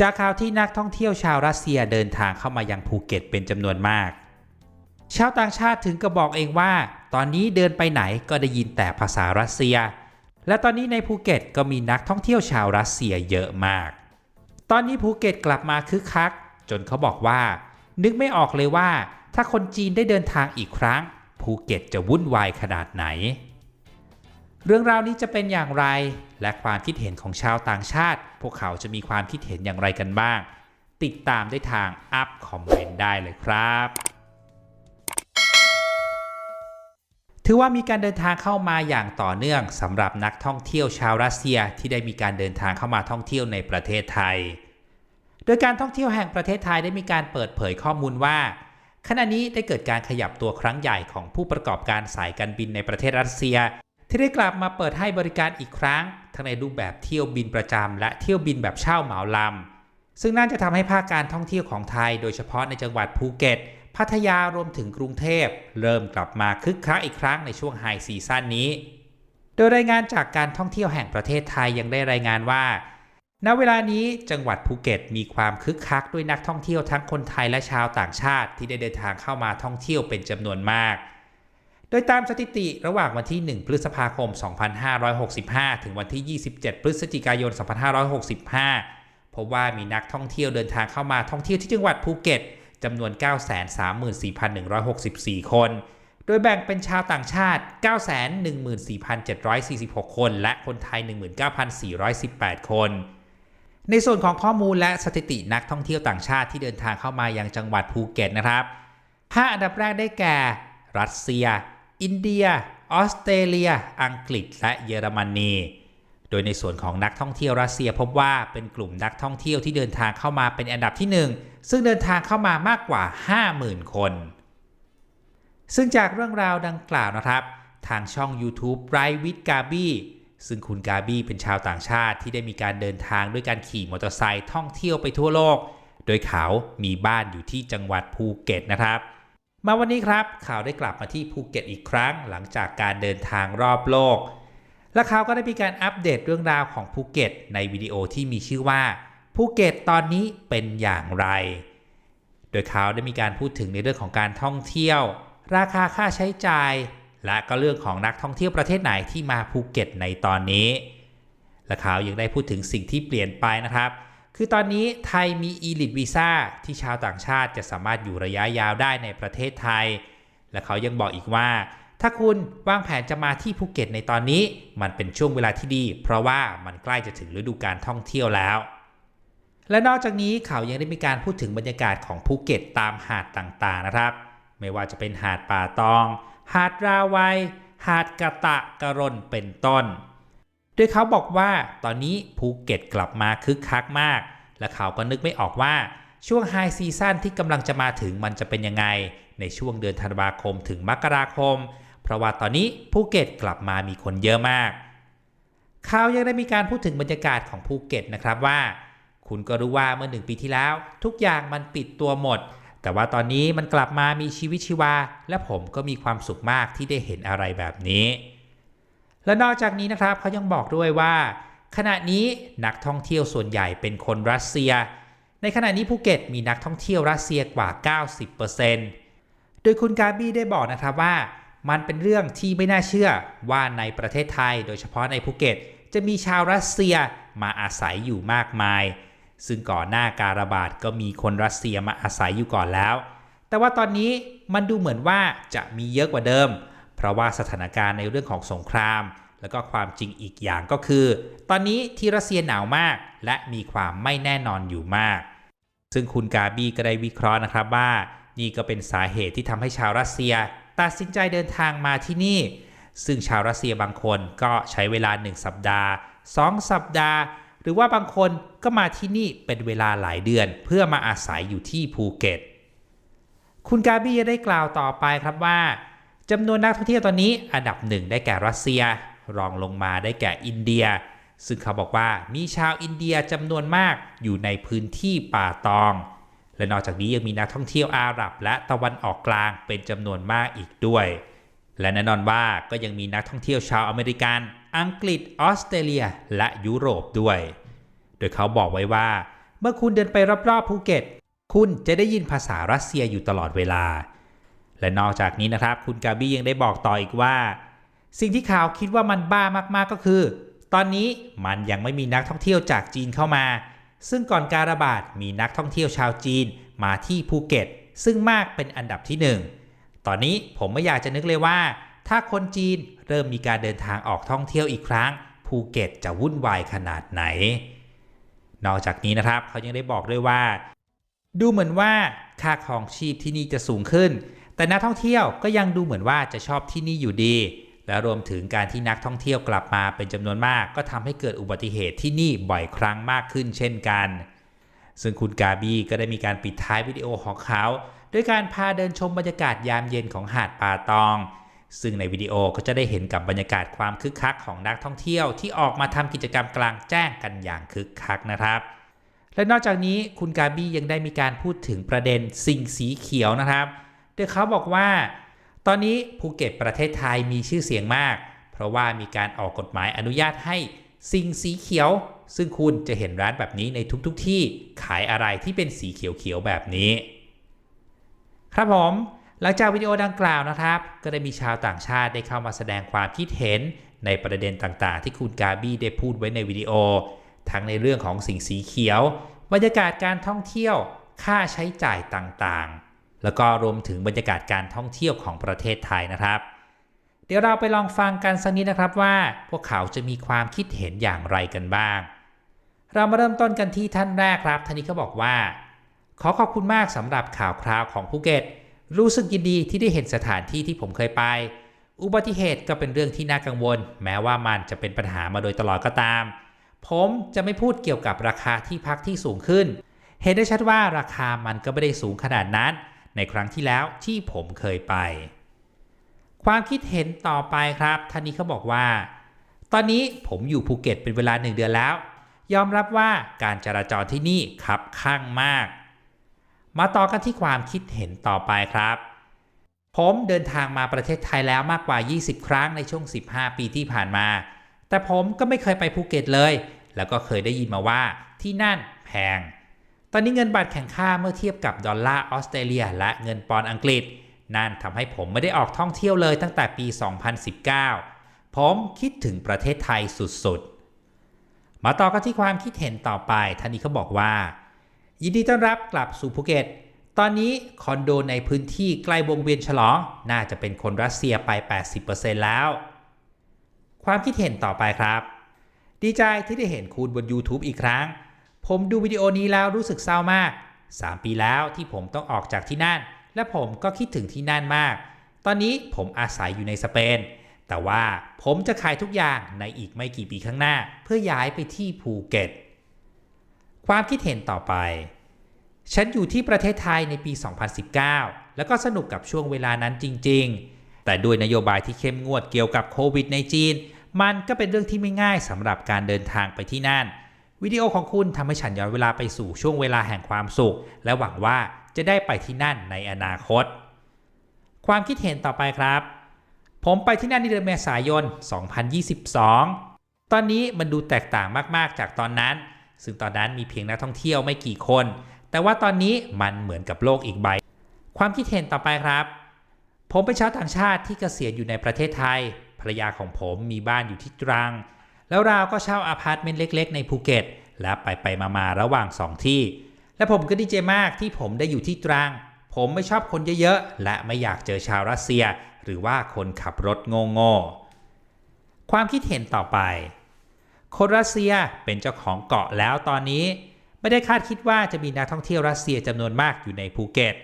จากข่าวที่นักท่องเที่ยวชาวรัสเซียเดินทางเข้ามายังภูเก็ตเป็นจำนวนมาก ชาวต่างชาติถึงก็บอกเองว่า ตอนนี้เดินไปไหนก็ได้ยินแต่ภาษารัสเซีย และตอนนี้ในภูเก็ตก็มีนักท่องเที่ยวชาวรัสเซียเยอะมาก ตอนนี้ภูเก็ตกลับมาคึกคัก จนเขาบอกว่า นึกไม่ออกเลยว่า ถ้าคนจีนได้เดินทางอีกครั้ง ภูเก็ตจะวุ่นวายขนาดไหน เรื่องราวนี้จะเป็นอย่างไร และความคิดเห็นของชาวต่างชาติ พวกเขาจะมีความคิดเห็นอย่างไรกันบ้าง ติดตามได้ทางอัพคอมเมนต์ได้เลยครับถือว่ามีการเดินทางเข้ามาอย่างต่อเนื่องสำหรับนักท่องเที่ยวชาวรัสเซียที่ได้มีการเดินทางเข้ามาท่องเที่ยวในประเทศไทย โดยการท่องเที่ยวแห่งประเทศไทยได้มีการเปิดเผยข้อมูลว่า ขณะนี้ได้เกิดการขยับตัวครั้งใหญ่ของผู้ประกอบการสายการบินในประเทศรัสเซีย ที่ได้กลับมาเปิดให้บริการอีกครั้ง ทั้งในรูปแบบเที่ยวบินประจำและเที่ยวบินแบบเช่าเหมาลำ ซึ่งน่าจะทำให้ภาคการท่องเที่ยวของไทย โดยเฉพาะในจังหวัดภูเก็ต พัทยารวมถึงกรุงเทพ เริ่มกลับมาคึกคักอีกครั้งในช่วงไฮซีซั่นนี้ โดยรายงานจากการท่องเที่ยวแห่งประเทศไทยยังได้รายงานว่า ณ เวลานี้จังหวัดภูเก็ตมีความคึกคักด้วยนักท่องเที่ยวทั้งคนไทยและชาวต่างชาติ ที่ได้เดินทางเข้ามาท่องเที่ยวเป็นจำนวนมาก โดยตามสถิติระหว่างวันที่ 1 พฤษภาคม 2565 ถึงวันที่ 27 พฤศจิกายน 2565 พบว่ามีนักท่องเที่ยวเดินทางเข้ามาท่องเที่ยวที่จังหวัดภูเก็ตจำนวน 934,164 คน โดยแบ่งเป็นชาวต่างชาติ 914,746 คน และคนไทย 19,418 คน ในส่วนของข้อมูลและสถิตินักท่องเที่ยวต่างชาติที่เดินทางเข้ามายังจังหวัดภูเก็ตนะครับ 5 อันดับแรกได้แก่ รัสเซีย อินเดีย ออสเตรเลีย อังกฤษ และเยอรมนี โดยในส่วนของนักท่องเที่ยวรัสเซียพบว่าเป็นกลุ่มนักท่องเที่ยวที่เดินทางเข้ามาเป็นอันดับที่ 1 ซึ่งเดินทางเข้ามามากกว่า 50,000 คน ซึ่งจากเรื่องราวดังกล่าวนะครับ ทางช่อง YouTube r i with Gabi ซึ่งคุณกาบี้เป็นชาวต่างชาติที่ได้มีการเดินทางด้วยการขี่มอเตอร์ไซค์ท่องเที่ยวไปทั่วโลก โดยเขามีบ้านอยู่ที่จังหวัดภูเก็ตนะครับ มาวันนี้ครับข่าวได้กลับมาที่ภูเก็ตอีกครั้งหลังจากการเดินทางรอบโลก และเขาวก็ได้มีการอัปเดตเรื่องราวของภูเก็ต ในวิดีโอที่มีชื่อว่าภูเก็ตตอนนี้เป็นอย่างไร โดยเขาได้มีการพูดถึงในเรื่องของการท่องเที่ยว ราคาค่าใช้จ่าย และก็เรื่องของนักท่องเที่ยวประเทศไหนที่มาภูเก็ตในตอนนี้ และเขายังได้พูดถึงสิ่งที่เปลี่ยนไปนะครับ คือตอนนี้ไทยมี e-lit visa ที่ชาวต่างชาติจะสามารถอยู่ระยะยาวได้ในประเทศไทย และเขายังบอกอีกว่า ถ้าคุณวางแผนจะมาที่ภูเก็ตในตอนนี้ มันเป็นช่วงเวลาที่ดี เพราะว่ามันใกล้จะถึงฤดูการท่องเที่ยวแล้ว และนอกจากนี้เขายังได้มีการพูดถึงบรรยากาศของภูเก็ตตามหาดต่างๆนะครับ ไม่ว่าจะเป็นหาดป่าตอง หาดราวัยหาดกะตะกะรนเป็นต้น โดยเขาบอกว่าตอนนี้ภูเก็ตกลับมาคึกคักมาก และเขาก็นึกไม่ออกว่าช่วงไฮซีซั่นที่กำลังจะมาถึงมันจะเป็นยังไง ในช่วงเดือนธันวาคมถึงมกราคม เพราะว่าตอนนี้ภูเก็ตกลับมามีคนเยอะมากเขายังได้มีการพูดถึงบรรยากาศของภูเก็ตนะครับว่า คุณก็รู้ว่าเมื่อหนึ่งปีที่แล้ว ทุกอย่างมันปิดตัวหมด แต่ว่าตอนนี้มันกลับมามีชีวิตชีวา และผมก็มีความสุขมากที่ได้เห็นอะไรแบบนี้ และนอกจากนี้นะครับเขายังบอกด้วยว่า ขณะนี้นักท่องเที่ยวส่วนใหญ่เป็นคนรัสเซีย ในขณะนี้ภูเก็ตมีนักท่องเที่ยวรัสเซียกว่า 90%โดยคุณกาบี้ได้บอกนะครับว่า มันเป็นเรื่องที่ไม่น่าเชื่อว่าในประเทศไทย โดยเฉพาะในภูเก็ต จะมีชาวรัสเซียมาอาศัยอยู่มากมาย ซึ่งก่อนหน้าการระบาดก็มีคนรัสเซียมาอาศัยอยู่ก่อนแล้ว แต่ว่าตอนนี้มันดูเหมือนว่าจะมีเยอะกว่าเดิม เพราะว่าสถานการณ์ในเรื่องของสงคราม แล้วก็ความจริงอีกอย่างก็คือ ตอนนี้ที่รัสเซียหนาวมาก และมีความไม่แน่นอนอยู่มาก ซึ่งคุณกาบีก็ได้วิเคราะห์นะครับว่า นี่ก็เป็นสาเหตุที่ทำให้ชาวรัสเซีย ตัดสินใจเดินทางมาที่นี่ ซึ่งชาวรัสเซียบางคนก็ใช้เวลา 1 สัปดาห์ 2 สัปดาห์ หรือว่าบางคนก็มาที่นี่เป็นเวลาหลายเดือน เพื่อมาอาศัยอยู่ที่ภูเก็ตคุณกาบี้ได้กล่าวต่อไปครับว่า จำนวนนักท่องเที่ยวตอนนี้อันดับหนึ่งได้แก่รัสเซีย รองลงมาได้แก่อินเดีย ซึ่งเขาบอกว่ามีชาวอินเดียจำนวนมากอยู่ในพื้นที่ป่าตอง และนอกจากนี้ยังมีนักท่องเที่ยวอาหรับและตะวันออกกลางเป็นจำนวนมากอีกด้วย และแน่นอนว่าก็ยังมีนักท่องเที่ยวชาวอเมริกัน อังกฤษออสเตรเลีย และยุโรปด้วย โดยเขาบอกไว้ว่า เมื่อคุณเดินไปรอบๆภูเก็ต คุณจะได้ยินภาษารัสเซียอยู่ตลอดเวลา และนอกจากนี้นะครับ คุณกาบี้ยังได้บอกต่ออีกว่า สิ่งที่ข่าวคิดว่ามันบ้ามากๆก็คือ ตอนนี้มันยังไม่มีนักท่องเที่ยวจากจีนเข้ามา ซึ่งก่อนการระบาดมีนักท่องเที่ยวชาวจีนมาที่ภูเก็ต ซึ่งมากเป็นอันดับที่หนึ่งตอนนี้ผมไม่อยากจะนึกเลยว่า ถ้าคนจีนเริ่มมีการเดินทางออกท่องเที่ยวอีกครั้ง ภูเก็ตจะวุ่นวายขนาดไหน นอกจากนี้นะครับเขายังได้บอกด้วยว่า ดูเหมือนว่าค่าครองชีพที่นี่จะสูงขึ้น แต่นักท่องเที่ยวก็ยังดูเหมือนว่าจะชอบที่นี่อยู่ดี และรวมถึงการที่นักท่องเที่ยวกลับมาเป็นจำนวนมาก ก็ทำให้เกิดอุบัติเหตุที่นี่บ่อยครั้งมากขึ้นเช่นกัน ซึ่งคุณกาบีก็ได้มีการปิดท้ายวิดีโอของเขาด้วยการพาเดินชมบรรยากาศยามเย็นของหาดป่าตอง ซึ่งในวิดีโอก็จะได้เห็นกับบรรยากาศความคึกคักของนักท่องเที่ยวที่ออกมาทำกิจกรรมกลางแจ้งกันอย่างคึกคักนะครับ และนอกจากนี้คุณกาบี้ยังได้มีการพูดถึงประเด็นสิ่งสีเขียวนะครับ โดยเขาบอกว่า ตอนนี้ภูเก็ตประเทศไทยมีชื่อเสียงมาก เพราะว่ามีการออกกฎหมายอนุญาตให้สิ่งสีเขียว ซึ่งคุณจะเห็นร้านแบบนี้ในทุกๆทที่ขายอะไรที่เป็นสีเขียวๆแบบนี้ ครับผมหลังจากวิดีโอดังกล่าวนะครับ ก็ได้มีชาวต่างชาติได้เข้ามาแสดงความคิดเห็นในประเด็นต่างๆ ที่คุณกาบี้ได้พูดไว้ในวิดีโอ ทั้งในเรื่องของสิ่งสีเขียว บรรยากาศการท่องเที่ยว ค่าใช้จ่ายต่างๆ แล้วก็รวมถึงบรรยากาศการท่องเที่ยวของประเทศไทยนะครับ เดี๋ยวเราไปลองฟังกันสักนิดนะครับว่า พวกเขาจะมีความคิดเห็นอย่างไรกันบ้าง เรามาเริ่มต้นกันที่ท่านแรกครับท่านนี้เขาบอกว่า ขอขอบคุณมากสำหรับข่าวคราวของภูเก็ต รู้สึกยินดีที่ได้เห็นสถานที่ที่ผมเคยไป อุบัติเหตุก็เป็นเรื่องที่น่ากังวล แม้ว่ามันจะเป็นปัญหามาโดยตลอดก็ตาม ผมจะไม่พูดเกี่ยวกับราคาที่พักที่สูงขึ้น เห็นได้ชัดว่าราคามันก็ไม่ได้สูงขนาดนั้น ในครั้งที่แล้วที่ผมเคยไป ความคิดเห็นต่อไปครับท่านนี้เขาบอกว่า ตอนนี้ผมอยู่ภูเก็ตเป็นเวลาหนึ่งเดือนแล้ว ยอมรับว่าการจราจรที่นี่ขับข้างมาก มาต่อกันที่ความคิดเห็นต่อไปครับ ผมเดินทางมาประเทศไทยแล้วมากกว่า 20 ครั้งในช่วง 15 ปีที่ผ่านมา แต่ผมก็ไม่เคยไปภูเก็ตเลย แล้วก็เคยได้ยินมาว่าที่นั่นแพง อนนี้เงินบาทแข่งค่าเมื่อเทียบกับดอลลาร์ออสเตรเลีย และเงินปอนด์อังกฤษ นั่นทำให้ผมไม่ได้ออกท่องเที่ยวเลยตั้งแต่ปี 2019 ผมคิดถึงประเทศไทยสุดๆ มาต่อกันที่ความคิดเห็นต่อไปท่านนี้เขาบอกว่า ยินดีต้อนรับกลับสู่ภูเก็ต ตอนนี้คอนโดในพื้นที่ใกล้วงเวียนฉลอง น่าจะเป็นคนรัสเซียไป 80%แล้ว ความคิดเห็นต่อไปครับ ดีใจที่ได้เห็นคุณบน YouTube อีกครั้ง ผมดูวิดีโอนี้แล้วรู้สึกเศร้ามาก 3 ปีแล้วที่ผมต้องออกจากที่นั่น และผมก็คิดถึงที่นั่นมาก ตอนนี้ผมอาศัยอยู่ในสเปน แต่ว่าผมจะขายทุกอย่างในอีกไม่กี่ปีข้างหน้า เพื่อย้ายไปที่ภูเก็ต ความคิดเห็นต่อไป ฉันอยู่ที่ประเทศไทยในปี 2019 แล้วก็สนุกกับช่วงเวลานั้นจริง ๆ แต่ด้วยนโยบายที่เข้มงวดเกี่ยวกับโควิดในจีน มันก็เป็นเรื่องที่ไม่ง่ายสำหรับการเดินทางไปที่นั่น วิดีโอของคุณทำให้ฉันย้อนเวลาไปสู่ช่วงเวลาแห่งความสุข และหวังว่าจะได้ไปที่นั่นในอนาคต ความคิดเห็นต่อไปครับ ผมไปที่นั่นในเดือนเมษายน 2022 ตอนนี้มันดูแตกต่างมากๆจากตอนนั้น ซึ่งตอนนั้นมีเพียงนักท่องเที่ยวไม่กี่คน แต่ว่าตอนนี้มันเหมือนกับโลกอีกใบ ความคิดเห็นต่อไปครับ ผมเป็นชาวต่างชาติที่เกษียณอยู่ในประเทศไทย ภรรยาของผมมีบ้านอยู่ที่ตรัง แล้วเราก็เช่าอาพาร์ตเมนต์เล็ก ๆ ในภูเก็ต และไปไปมาๆระหว่างสองที่ และผมก็ดีใจมากที่ผมได้อยู่ที่ตรัง ผมไม่ชอบคนเยอะๆ และไม่อยากเจอชาวรัสเซีย หรือว่าคนขับรถโง่ๆ ความคิดเห็นต่อไป คนรัสเซียเป็นเจ้าของเกาะแล้วตอนนี้ ไม่ได้คาดคิดว่าจะมีนักท่องเที่ยวรัสเซียจำนวนมากอยู่ในภูเก็ต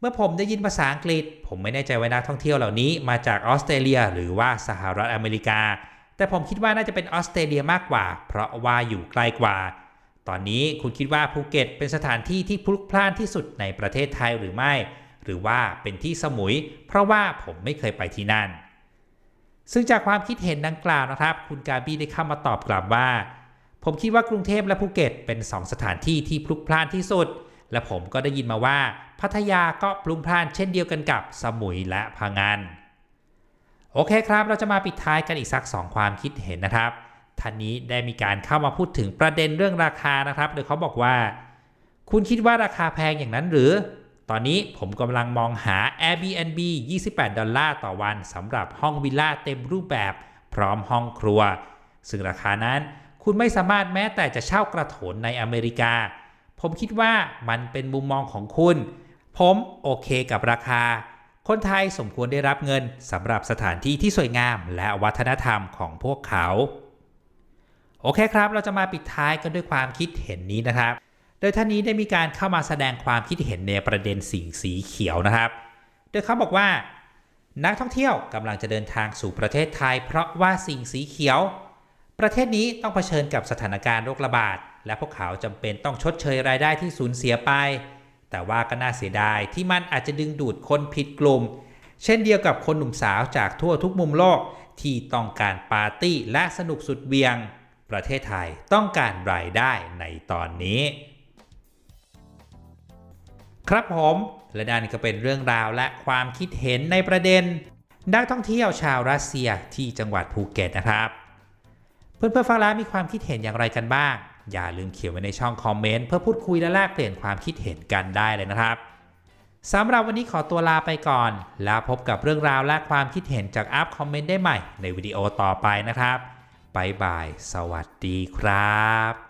เมื่อผมได้ยินภาษาอังกฤษ ผมไม่แน่ใจว่านักท่องเที่ยวเหล่านี้มาจากออสเตรเลีย หรือว่าสหรัฐอเมริกา แต่ผมคิดว่าน่าจะเป็นออสเตรเลียมากกว่า เพราะว่าอยู่ใกลกว่า ตอนนี้คุณคิดว่าภูเก็ตเป็นสถานที่ที่พลุกพล่านที่สุดในประเทศไทยหรือไม่ หรือว่าเป็นที่สมุย เพราะว่าผมไม่เคยไปที่นั่น ซึ่งจากความคิดเห็นดังกล่าวนะครับ คุณกาบี้ได้เข้ามาตอบกลับว่า ผมคิดว่ากรุงเทพและภูเก็ตเป็นสองสถานที่ที่พลุกพล่านที่สุด และผมก็ได้ยินมาว่า พัทยาก็พลุกพล่านเช่นเดียวกันกับสมุยและพังงาน โอเคครับ เราจะมาปิดท้ายกันอีกสักสองความคิดเห็นนะครับท่านนี้ได้มีการเข้ามาพูดถึงประเด็นเรื่องราคานะครับ โดยเขาบอกว่า คุณคิดว่าราคาแพงอย่างนั้นหรือ ตอนนี้ผมกำลังมองหา Airbnb 28 ดอลลาร์ต่อวันสำหรับห้องวิลล่าเต็มรูปแบบ พร้อมห้องครัว ซึ่งราคานั้นคุณไม่สามารถแม้แต่จะเช่ากระโถนในอเมริกา ผมคิดว่ามันเป็นมุมมองของคุณ ผมโอเคกับราคา คนไทยสมควรได้รับเงินสำหรับสถานที่ที่สวยงาม และวัฒนธรรมของพวกเขา โอเคครับ เราจะมาปิดท้ายกันด้วยความคิดเห็นนี้นะครับ โดยท่านนี้ได้มีการเข้ามาแสดงความคิดเห็นในประเด็นสิ่งสีเขียวนะครับ โดยเขาบอกว่า นักท่องเที่ยวกำลังจะเดินทางสู่ประเทศไทย เพราะว่าสิ่งสีเขียว ประเทศนี้ต้องเผชิญกับสถานการณ์โรคระบาดและพวกเขาจำเป็นต้องชดเชยรายได้ที่สูญเสียไป แต่ว่าก็น่าเสียดายที่มันอาจจะดึงดูดคนผิดกลุ่ม เช่นเดียวกับคนหนุ่มสาวจากทั่วทุกมุมโลกที่ต้องการปาร์ตี้และสนุกสุดเวียง ประเทศไทยต้องการรายได้ในตอนนี้ ครับผมและนั่นก็เป็นเรื่องราวและความคิดเห็นในประเด็นนักท่องเที่ยวชาวรัสเซียที่จังหวัดภูเก็ตนะครับ เพื่อนๆฟังแล้วมีความคิดเห็นอย่างไรกันบ้าง อย่าลืมเขียนไว้ในช่องคอมเมนต์เพื่อพูดคุยและแลกเปลี่ยนความคิดเห็นกันได้เลยนะครับสำหรับวันนี้ขอตัวลาไปก่อน แล้วพบกับเรื่องราวและความคิดเห็นจากอัพคอมเมนต์ได้ใหม่ในวิดีโอต่อไปนะครับบายบาย สวัสดีครับ